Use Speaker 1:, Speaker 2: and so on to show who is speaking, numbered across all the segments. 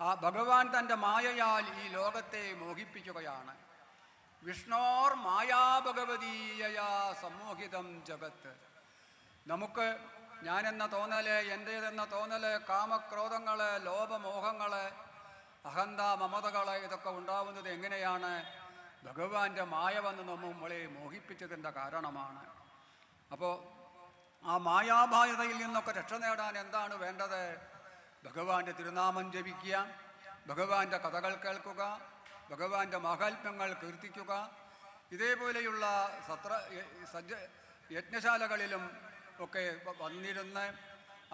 Speaker 1: ആ ഭഗവാൻ തന്റെ മായയാൽ ഈ ലോകത്തെ മോഹിപ്പിക്കുകയാണ്. വിഷ്ണോർ മായാഭഗവതീയയാ സമ്മോഹിതം ജഗത്ത്. നമുക്ക് ഞാനെന്ന തോന്നൽ എന്റേതെന്ന തോന്നൽ കാമക്രോധങ്ങൾ ലോപമോഹങ്ങൾ അഹന്ത മമതകൾ ഇതൊക്കെ ഉണ്ടാവുന്നത് എങ്ങനെയാണ്? ഭഗവാന്റെ മായ വന്ന് നമ്മളെ മോഹിപ്പിച്ചതിന്റെ കാരണമാണ്. അപ്പോൾ ആ മായാഭായതയിൽ നിന്നൊക്കെ രക്ഷ നേടാൻ എന്താണ് വേണ്ടത്? ഭഗവാന്റെ തിരുനാമം ജപിക്കുക ഭഗവാന്റെ കഥകൾ കേൾക്കുക ഭഗവാന്റെ മഹാത്മ്യങ്ങൾ കീർത്തിക്കുക. ഇതേപോലെയുള്ള സത്ര സജ്ജ യജ്ഞശാലകളിലും ഒക്കെ വന്നിരുന്ന്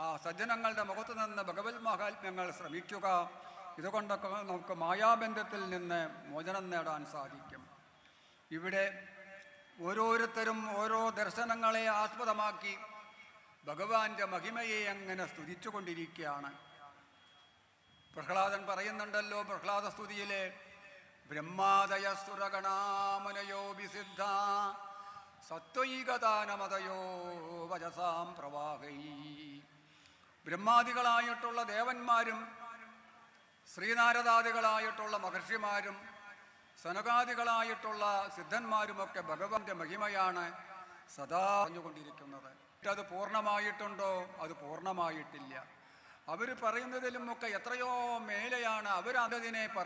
Speaker 1: ആ സജ്ജനങ്ങളുടെ മുഖത്ത് നിന്ന് ഭഗവത് മഹാത്മ്യങ്ങൾ ശ്രമിക്കുക. ഇതുകൊണ്ടൊക്കെ നമുക്ക് മായാബന്ധത്തിൽ നിന്ന് മോചനം നേടാൻ സാധിക്കും. ഇവിടെ ഓരോരുത്തരും ഓരോ ദർശനങ്ങളെ ആസ്പദമാക്കി ഭഗവാന്റെ മഹിമയെ അങ്ങനെ സ്തുതിച്ചുകൊണ്ടിരിക്കുകയാണ്. പ്രഹ്ലാദൻ പറയുന്നുണ്ടല്ലോ പ്രഹ്ലാദ സ്തുതിയിലെ ബ്രഹ്മാദയ സുരഗണാമനയോ വിസിദ്ധ സത്വൈകദാനമതയോ വജസാം പ്രവാഹൈ. ബ്രഹ്മാദികളായിട്ടുള്ള ദേവന്മാരും ശ്രീനാരദാദികളായിട്ടുള്ള മഹർഷിമാരും സനകാദികളായിട്ടുള്ള സിദ്ധന്മാരുമൊക്കെ ഭഗവാന്റെ മഹിമയാണ് സദാ പറഞ്ഞുകൊണ്ടിരിക്കുന്നത്. അത് പൂർണമായിട്ടുണ്ടോ? അത് പൂർണമായിട്ടില്ല. അവർ പറയുന്നതിലുമൊക്കെ എത്രയോ മേലെയാണ് അവരതിനെ പറ